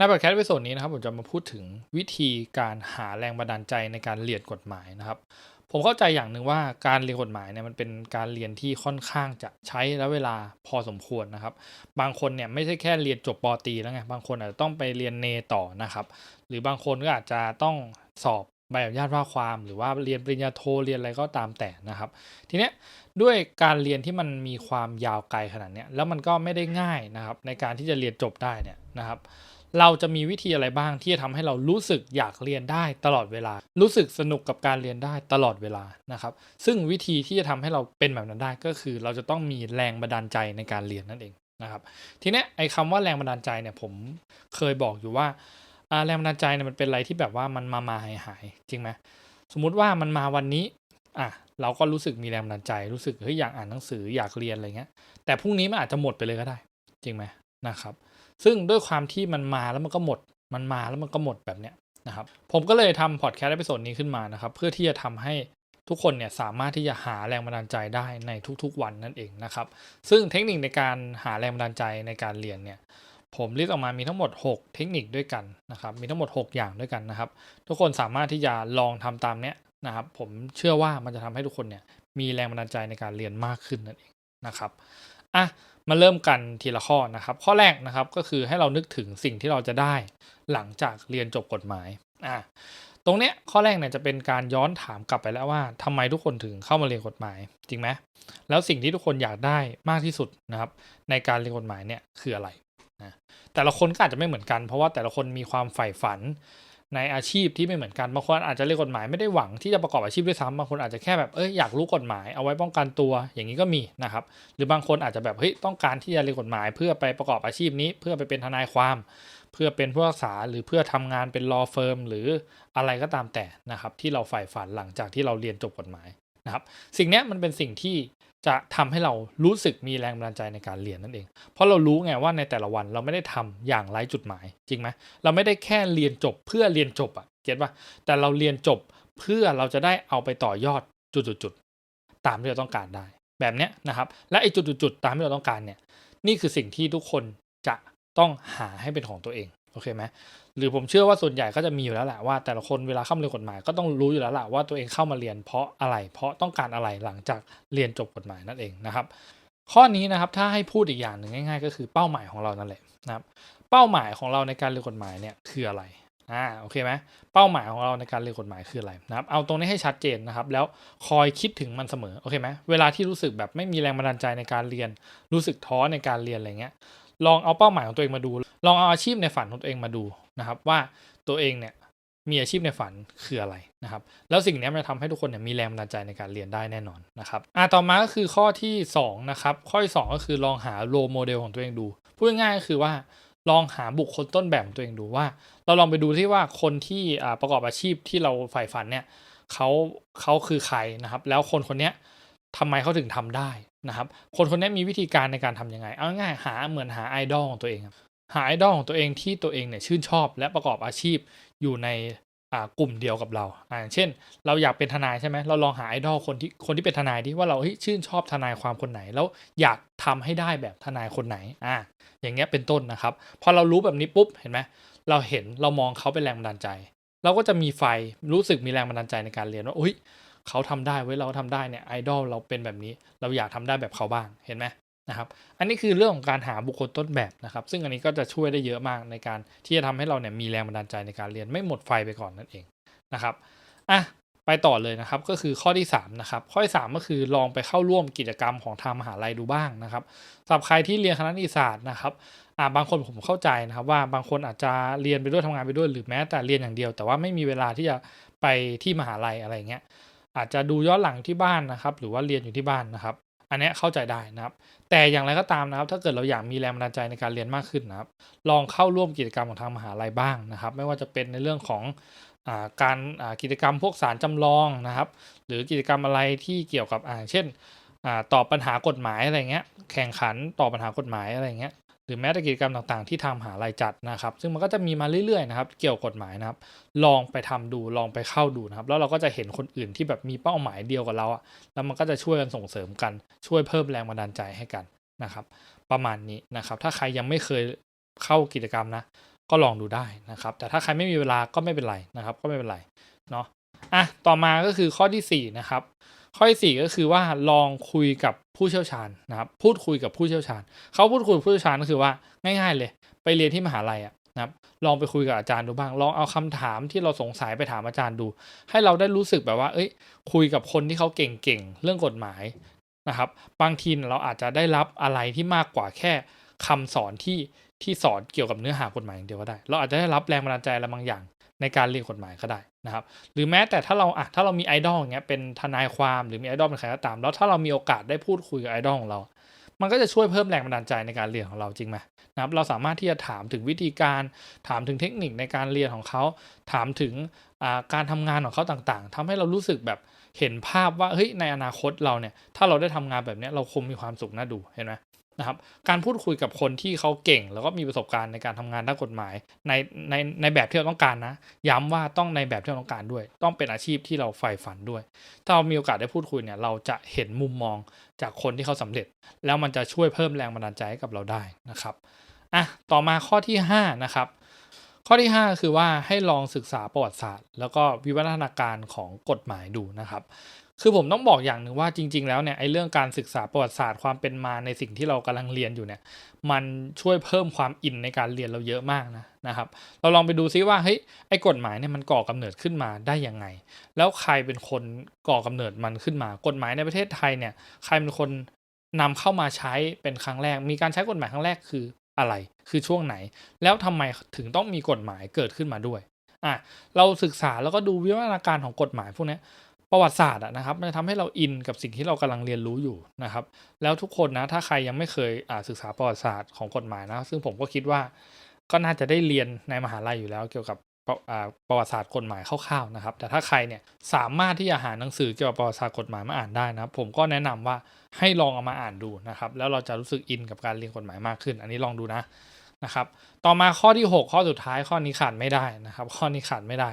ในบทแคสต์วิดีโอนี้นะครับผมจะมาพูดถึงวิธีการหาแรงบันดาลใจในการเรียนกฎหมายนะครับ ผมเข้าใจอย่างหนึ่งว่าการเรียนกฎหมายเนี่ยมันเป็นการเรียนที่ค่อนข้างจะใช้และเวลาพอสมควรนะครับ บางคนเนี่ยไม่ใช่แค่เรียนจบปตีแล้วไงบางคนอาจจะต้องไปเรียนเนต่อนะครับ หรือบางคนก็อาจจะต้องสอบใบอนุญาตว่าความหรือว่าเรียนปริญญาโทเรียนอะไรก็ตามแต่นะครับ ทีเนี้ยด้วยการเรียนที่มันมีความยาวไกลขนาดเนี้ยแล้วมันก็ไม่ได้ง่ายนะครับในการที่จะเรียนจบได้เนี่ยนะครับ เราจะมีวิธีอะไรบ้างที่จะทำให้เรารู้สึกอยากเรียนได้ตลอดเวลา รู้สึกสนุกกับการเรียนได้ตลอดเวลานะครับ ซึ่งวิธีที่จะทำให้เราเป็นแบบนั้นได้ก็คือ เราจะต้องมีแรงบันดาลใจในการเรียนนั่นเองนะครับทีนี้ไอ้คำว่าแรงบันดาลใจเนี่ยผมเคยบอกอยู่ว่าอ่าแรงบันดาลใจเนี่ยมันเป็นอะไรที่แบบว่ามันมามาหายหายจริงไหมสมมุติว่ามันมาวันนี้อะเราก็รู้สึกมีแรงบันดาลใจ รู้สึกเฮ้ยอยากอ่านหนังสืออยากเรียนอะไรเงี้ยแต่พรุ่งนี้มันอาจจะหมดไปเลยก็ได้ จริงไหม นะครับ ซึ่งด้วยความที่มันมาแล้วมันก็หมด มันมาแล้วมันก็หมดแบบเนี้ยนะครับ ผมก็เลยทำพอดแคสต์ในส่วนนี้ขึ้นมานะครับ เพื่อที่จะทำให้ทุกคนเนี่ยสามารถที่จะหาแรงบันดาลใจได้ในทุกๆวันนั่นเองนะครับ ซึ่งเทคนิคในการหาแรงบันดาลใจในการเรียนเนี่ยผมลิสต์ออกมามีทั้งหมด 6 เทคนิคด้วยกันนะครับ มีทั้งหมด 6 อย่างด้วยกันนะครับ ทุกคนสามารถที่จะลองทำตามเนี้ยนะครับ ผมเชื่อว่ามันจะทำให้ทุกคนเนี่ยมีแรงบันดาลใจในการเรียนมากขึ้นนั่นเองนะครับอะมาเริ่มกันทีละข้อนะครับ ข้อแรกนะครับก็คือให้เรานึกถึงสิ่งที่เราจะได้หลังจากเรียนจบกฎหมายอะตรงเนี้ยข้อแรกเนี่ยจะเป็นการย้อนถามกลับไปแล้วว่าทำไมทุกคนถึงเข้ามาเรียนกฎหมาย จริงไหมแล้วสิ่งที่ทุกคนอยากได้มากที่สุดนะครับ ในการเรียนกฎหมายเนี่ยคืออะไรนะแต่ละคนก็อาจจะไม่เหมือนกัน เพราะว่าแต่ละคนมีความใฝ่ฝัน ในอาชีพที่ไม่เหมือนกันบางคนอาจจะเรียนกฎหมายไม่ได้หวังที่จะประกอบอาชีพด้วยซ้ำบางคนอาจจะแค่แบบเอ้ยอยากรู้กฎหมายเอาไว้ป้องกันตัวอย่างนี้ก็มีนะครับหรือบางคนอาจจะแบบเฮ้ยต้องการที่จะเรียนกฎหมาย เพื่อไปประกอบอาชีพนี้ เพื่อไปเป็นทนายความ เพื่อเป็นผู้รักษาหรือเพื่อทำงานเป็น law firm หรืออะไรก็ตามแต่นะครับที่เราใฝ่ฝันหลังจากที่เราเรียนจบกฎหมายนะครับสิ่งนี้มันเป็นสิ่งที่ จะทำให้เรารู้สึกมีแรงบันดาลใจในการเรียนนั่นเอง เพราะเรารู้ไงว่าในแต่ละวันเราไม่ได้ทำอย่างไร้จุดหมาย จริงไหมเราไม่ได้แค่เรียนจบเพื่อเรียนจบอะเก็ตป่ะแต่เราเรียนจบเพื่อเราจะได้เอาไปต่อยอดจุดๆตามที่เราต้องการได้ แบบเนี้ยนะครับ และไอ้จุดๆตามที่เราต้องการเนี่ย นี่คือสิ่งที่ทุกคนจะต้องหาให้เป็นของตัวเอง โอเคไหม หรือผมเชื่อว่าส่วนใหญ่ก็จะมีอยู่แล้วแหละว่า แต่ละคนเวลาเข้ามาเรียนกฎหมายก็ต้องรู้อยู่แล้วแหละว่าตัวเองเข้ามาเรียนเพราะอะไร เพราะต้องการอะไรหลังจากเรียนจบกฎหมายนั่นเองนะครับ ข้อนี้นะครับถ้าให้พูดอีกอย่างหนึ่งง่าย ๆ ก็คือเป้าหมายของเรานั่นแหละนะครับ เป้าหมายของเราในการเรียนกฎหมายเนี่ยคืออะไรอ่าโอเคไหมเป้าหมายของเราในการเรียนกฎหมายคืออะไรนะครับเอาตรงนี้ให้ชัดเจนนะครับ แล้วคอยคิดถึงมันเสมอโอเคไหมเวลาที่รู้สึกแบบไม่มีแรงบันดาลใจในการเรียน รู้สึกท้อในการเรียนอะไรเงี้ย ลองเอาเป้าหมายของตัวเองมาดู ลองเอาอาชีพในฝันของตัวเองมาดูนะครับ ว่าตัวเองเนี่ยมีอาชีพในฝันคืออะไรนะครับ แล้วสิ่งนี้มันจะทำให้ทุกคนเนี่ยมีแรงบันดาลใจในการเรียนได้แน่นอนนะครับอ่าต่อมาก็คือข้อที่2นะครับข้อที่2ก็คือลองหาโรโมเดลของตัวเองดูพูดง่ายๆก็คือว่าลองหาบุคคลต้นแบบของตัวเองดูว่า เราลองไปดูที่ว่าคนที่ประกอบอาชีพที่เราใฝ่ฝันเนี่ยเขาเขาคือใครนะครับ แล้วคนคนนี้ทำไมเขาถึงทำได้ นะครับคนคนนี้มีวิธีการในการทํำยังไง เอาง่ายหาเหมือนหาไอดอลของตัวเองหาไอดอลของตัวเองที่ตัวเองเนี่ยชื่นชอบและประกอบอาชีพอยู่ในกลุ่มเดียวกับเราอ่าเช่น เราอยากเป็นทนายใช่ไหมเราลองหาไอดอลคนที่คนที่เป็นทนายที่ว่าเราเฮ้ยชื่นชอบทนายความคนไหน แล้วอยากทำให้ได้แบบทนายคนไหนอ่าอย่างเงี้ยเป็นต้นนะครับพอเรารู้แบบนี้ปุ๊บเห็นไหมเราเห็นเรามองเขาเป็นแรงบันดาลใจ เราก็จะมีไฟรู้สึกมีแรงบันดาลใจในการเรียนว่าอุ้ย เขาทำได้เว้ยเราทำได้เนี่ยไอดอลเราเป็นแบบนี้ เราอยากทำได้แบบเขาบ้างเห็นไหมนะครับ อันนี้คือเรื่องของการหาบุคคลต้นแบบนะครับ ซึ่งอันนี้ก็จะช่วยได้เยอะมากในการที่จะทำให้เราเนี่ยมีแรงบันดาลใจในการเรียนไม่หมดไฟไปก่อนนั่นเองนะครับอะไปต่อเลยนะครับก็คือข้อที่3นะครับข้อที่3ก็คือลองไปเข้าร่วมกิจกรรมของทางมหาลัยดูบ้างนะครับสำหรับใครที่เรียนคณะนิติศาสตร์นะครับอ่าบางคนผมเข้าใจนะครับว่าบางคนอาจจะเรียนไปด้วยทำงานไปด้วยหรือแม้แต่เรียนอย่างเดียว แต่ว่าไม่มีเวลาที่จะไปที่มหาลัยอะไรเงี้ย อาจจะดูย้อนหลังที่บ้านนะครับ หรือว่าเรียนอยู่ที่บ้านนะครับ อันนี้เข้าใจได้นะครับ แต่อย่างไรก็ตามนะครับ ถ้าเกิดเราอยากมีแรงบันดาลใจในการเรียนมากขึ้นนะครับ ลองเข้าร่วมกิจกรรมของทางมหาลัยบ้างนะครับ ไม่ว่าจะเป็นในเรื่องของอการกิจกรรมพวกสารจำลองนะครับ หรือกิจกรรมอะไรที่เกี่ยวกับอ่าเช่นตอบปัญหากฎหมายอะไรเงี้ย แข่งขันตอบปัญหากฎหมายอะไรเงี้ย รือแม้แต่กิจกรรมต่างๆ ที่ทางมหาลัยจัดนะครับ ซึ่งมันก็จะมีมาเรื่อยๆนะครับ เกี่ยวกฎหมายนะครับ ลองไปทำดูลองไปเข้าดูนะครับ แล้วเราก็จะเห็นคนอื่นที่แบบมีเป้าหมายเดียวกับเราอะแล้วมันก็จะช่วยกันส่งเสริมกันช่วยเพิ่มแรงบันดาลใจให้กันนะครับ ประมาณนี้นะครับ ถ้าใครยังไม่เคยเข้ากิจกรรมนะ ก็ลองดูได้นะครับ แต่ถ้าใครไม่มีเวลาก็ไม่เป็นไรนะครับ ก็ไม่เป็นไรเนาะอะต่อมาก็คือข้อที่สี่นะครับ ข้อที่สี่ก็คือว่าลองคุยกับผู้เชี่ยวชาญนะครับ พูดคุยกับผู้เชี่ยวชาญ เขาพูดคุยกับผู้เชี่ยวชาญก็คือว่าง่าย ๆ เลย ไปเรียนที่มหาลัยอะนะครับลองไปคุยกับอาจารย์ดูบ้าง ลองเอาคำถามที่เราสงสัยไปถามอาจารย์ดู ให้เราได้รู้สึกแบบว่า เอ้ย คุยกับคนที่เขาเก่งๆ เรื่องกฎหมายนะครับ บางทีเราอาจจะได้รับอะไรที่มากกว่าแค่คำสอนที่ที่สอนเกี่ยวกับเนื้อหากฎหมายอย่างเดียวก็ได้ เราอาจจะได้รับแรงบันดาลใจอะไรบางอย่าง ในการเรียนกฎหมายก็ได้นะครับ หรือแม้แต่ถ้าเราอะถ้าเรามีไอดอลอย่างเงี้ยเป็นทนายความหรือมีไอดอลเป็นใครก็ตาม แล้วถ้าเรามีโอกาสได้พูดคุยกับไอดอลของเรา มันก็จะช่วยเพิ่มแรงบันดาลใจในการเรียนของเราจริงไหมนะครับเราสามารถที่จะถามถึงวิธีการถามถึงเทคนิคในการเรียนของเขาถามถึงการทำงานของเขาต่างๆทำให้เรารู้สึกแบบเห็นภาพว่าเฮ้ยในอนาคตเราเนี่ยถ้าเราได้ทำงานแบบนี้เราคงมีความสุขน่าดูเห็นไหม นะครับการพูดคุยกับคนที่เขาเก่ง แล้วก็มีประสบการณ์ในการทำงานด้านกฎหมายในในในแบบที่เราต้องการนะ ย้ำว่าต้องในแบบที่เราต้องการด้วย ต้องเป็นอาชีพที่เราใฝ่ฝันด้วย ถ้าเรามีโอกาสได้พูดคุยเนี่ยเราจะเห็นมุมมองจากคนที่เขาสำเร็จ แล้วมันจะช่วยเพิ่มแรงบันดาลใจให้กับเราได้นะครับอะต่อมาข้อที่ 5 นะครับข้อที่ 5 คือว่าให้ลองศึกษาประวัติศาสตร์ แล้วก็วิวัฒนาการของกฎหมายดูนะครับ คือผมต้องบอกอย่างหนึ่งว่าจริง ๆ แล้วเนี่ยไอ้เรื่องการศึกษาประวัติศาสตร์ความเป็นมาในสิ่งที่เรากำลังเรียนอยู่เนี่ย มันช่วยเพิ่มความอินในการเรียนเราเยอะมากนะนะครับ เราลองไปดูซิว่าเฮ้ยไอ้กฎหมายเนี่ยมันก่อกำเนิดขึ้นมาได้ยังไง แล้วใครเป็นคนก่อกำเนิดมันขึ้นมา กฎหมายในประเทศไทยเนี่ยใครเป็นคนนำเข้ามาใช้เป็นครั้งแรก มีการใช้กฎหมายครั้งแรกคืออะไร คือช่วงไหน แล้วทำไมถึงต้องมีกฎหมายเกิดขึ้นมาด้วยอะเราศึกษาแล้วก็ดูวิวัฒนาการของกฎหมายพวกนี้ ประวัติศาสตร์นะครับมันจะทำให้เราอินกับสิ่งที่เรากำลังเรียนรู้อยู่นะครับ แล้วทุกคนนะถ้าใครยังไม่เคยศึกษาประวัติศาสตร์ของกฎหมายนะ ซึ่งผมก็คิดว่าก็น่าจะได้เรียนในมหาลัยอยู่แล้วเกี่ยวกับประวัติศาสตร์กฎหมายคร่าวๆนะครับ แต่ถ้าใครเนี่ยสามารถที่จะหาหนังสือเกี่ยวกับประวัติศาสตร์กฎหมายมาอ่านได้นะครับผมก็แนะนำว่าให้ลองเอามาอ่านดูนะครับ แล้วเราจะรู้สึกอินกับการเรียนกฎหมายมากขึ้น อันนี้ลองดูนะนะครับ ต่อมาข้อที่ 6 ข้อสุดท้ายข้อนี้ขาดไม่ได้นะครับ ข้อนี้ขาดไม่ได้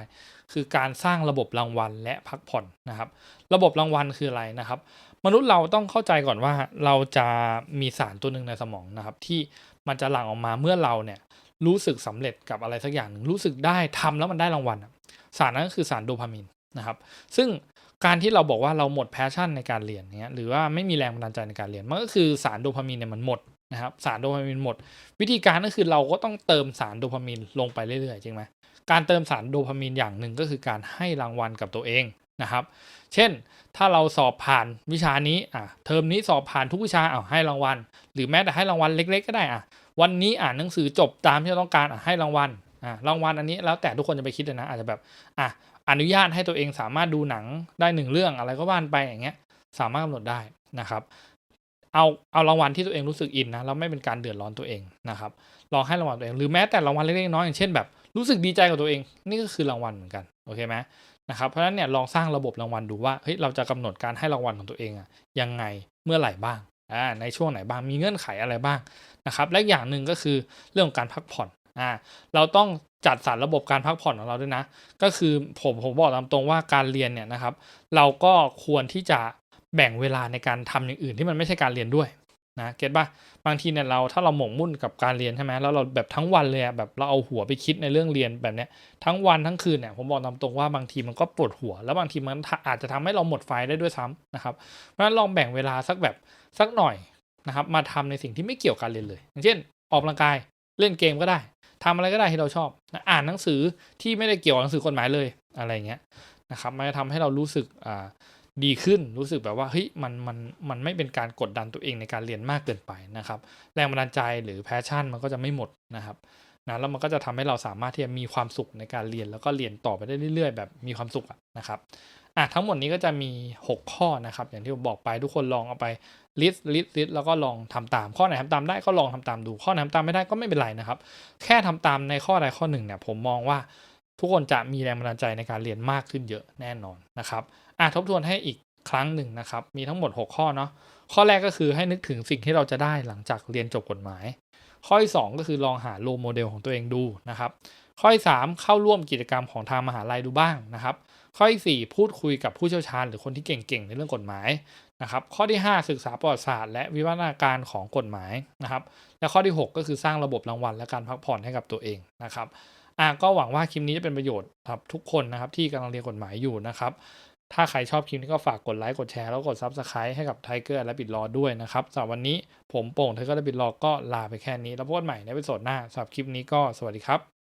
คือการสร้างระบบรางวัลและพักผ่อนนะครับ ระบบรางวัลคืออะไรนะครับ มนุษย์เราต้องเข้าใจก่อนว่าเราจะมีสารตัวหนึ่งในสมองนะครับ ที่มันจะหลั่งออกมาเมื่อเราเนี่ยรู้สึกสำเร็จกับอะไรสักอย่างหนึ่งรู้สึกได้ทำแล้วมันได้รางวัลสารนั้นก็คือสารโดพามีนนะครับ ซึ่งการที่เราบอกว่าเราหมดแพชชั่นในการเรียนเนี้ยหรือว่าไม่มีแรงบันดาลใจในการเรียนมันก็คือสารโดพามีนเนี่ยมันหมด นะครับสารโดพามีนหมด วิธีการก็คือเราก็ต้องเติมสารโดพามีนลงไปเรื่อยๆจริงไหมการเติมสารโดพามีนอย่างหนึ่งก็คือการให้รางวัลกับตัวเองนะครับ เช่น ถ้าเราสอบผ่านวิชานี้อะเทอมนี้สอบผ่านทุกวิชาอะให้รางวัล หรือแม้แต่ให้รางวัลเล็ก ๆ ก็ได้อะวันนี้อ่านหนังสือจบตามที่เราต้องการอะให้รางวัลอะรางวัลอันนี้แล้วแต่ทุกคนจะไปคิดนะอาจจะแบบอะอนุญาตให้ตัวเองสามารถดูหนังได้หนึ่งเรื่องอะไรก็ว่านไปอย่างเงี้ยสามารถกำหนดได้นะครับ เอาเอารางวัลที่ตัวเองรู้สึกอินนะแล้วไม่เป็นการเดือดร้อนตัวเองนะครับลองให้รางวัลตัวเอง หรือแม้แต่รางวัลเล็กๆน้อยอย่างเช่นแบบรู้สึกดีใจกับตัวเอง นี่ก็คือรางวัลเหมือนกันโอเคไหมนะครับเพราะฉะนั้นเนี่ยลองสร้างระบบรางวัลดูว่าเฮ้ยเราจะกำหนดการให้รางวัลของตัวเองอะยังไงเมื่อไหร่บ้างอ่าในช่วงไหนบ้างมีเงื่อนไขอะไรบ้างนะครับและอย่างหนึ่งก็คือเรื่องของการพักผ่อนอ่าเราต้องจัดสรรระบบการพักผ่อนของเราด้วยนะ ก็คือผมผมบอกตามตรงว่าการเรียนเนี่ยนะครับ เราก็ควรที่จะ แบ่งเวลาในการทำอย่างอื่นที่มันไม่ใช่การเรียนด้วยนะเก็ตป่ะบางทีเนี่ยเราถ้าเราหมกมุ่นกับการเรียนใช่ไหมแล้วเราแบบทั้งวันเลยแบบเราเอาหัวไปคิดในเรื่องเรียนแบบเนี้ยทั้งวันทั้งคืนเนี่ยผมบอกตามตรงว่าบางทีมันก็ปวดหัว แล้วบางทีมันอาจจะทำให้เราหมดไฟได้ด้วยซ้ำนะครับเพราะฉะนั้นลองแบ่งเวลาสักแบบสักหน่อยนะครับมาทำในสิ่งที่ไม่เกี่ยวกับการเรียนเลย อย่างเช่น ออกกำลังกายเล่นเกมก็ได้ทำอะไรก็ได้ที่เราชอบ อ่านหนังสือที่ไม่ได้เกี่ยวกับหนังสือกฎหมายเลยอะไรเงี้ยนะครับมันจะทำให้เรารู้สึกอ่า ดีขึ้นรู้สึกแบบว่าเฮ้ยมันมันมันไม่เป็นการกดดันตัวเองในการเรียนมากเกินไปนะครับแรงบันดาลใจหรือแพชชั่นมันก็จะไม่หมดนะครับนะแล้วมันก็จะทำให้เราสามารถที่จะมีความสุขในการเรียนแล้วก็เรียนต่อไปได้เรื่อย ๆ แบบมีความสุขนะครับอะทั้งหมดนี้ก็จะมี 6 ข้อนะครับ อย่างที่ผมบอกไปทุกคนลองเอาไปลิสต์ลิสต์ลิสต์แล้วก็ลองทำตามข้อไหนทำตามได้ก็ลองทำตามดูข้อไหนทำตามไม่ได้ก็ไม่เป็นไรนะครับ แค่ทำตามในข้อใดข้อหนึ่งเนี่ยผมมองว่า ทุกคนจะมีแรงบันดาลใจในการเรียนมากขึ้นเยอะแน่นอนนะครับอะทบทวนให้อีกครั้งหนึ่งนะครับ มีทั้งหมด 6 ข้อเนาะข้อแรกก็คือให้นึกถึงสิ่งที่เราจะได้หลังจากเรียนจบกฎหมาย ข้อที่2ก็คือลองหาโลโมเดลของตัวเองดูนะครับ ข้อที่3เข้าร่วมกิจกรรมของทางมหาลัยดูบ้างนะครับ ข้อที่4พูดคุยกับผู้เชี่ยวชาญ หรือคนที่เก่งๆ ในเรื่องกฎหมายนะครับ ข้อที่ 5 ศึกษาประวัติศาสตร์และวิวัฒนาการของกฎหมายนะครับ และข้อที่ 6 ก็คือสร้างระบบรางวัลและการพักผ่อนให้กับตัวเองนะครับ อะก็หวังว่าคลิปนี้จะเป็นประโยชน์ครับทุกคนนะครับที่กำลังเรียนกฎหมายอยู่นะครับ ถ้าใครชอบคลิปนี้ก็ฝากกดไลค์กดแชร์แล้วกด Subscribe ให้กับไทเกอร์และบิดรอด้วยนะครับสำหรับวันนี้ผมโป่งไทเกอร์และบิดรอก็ลาไปแค่นี้ แล้วพบกันใหม่ในวิดีโอหน้าสำหรับคลิปนี้ก็สวัสดีครับ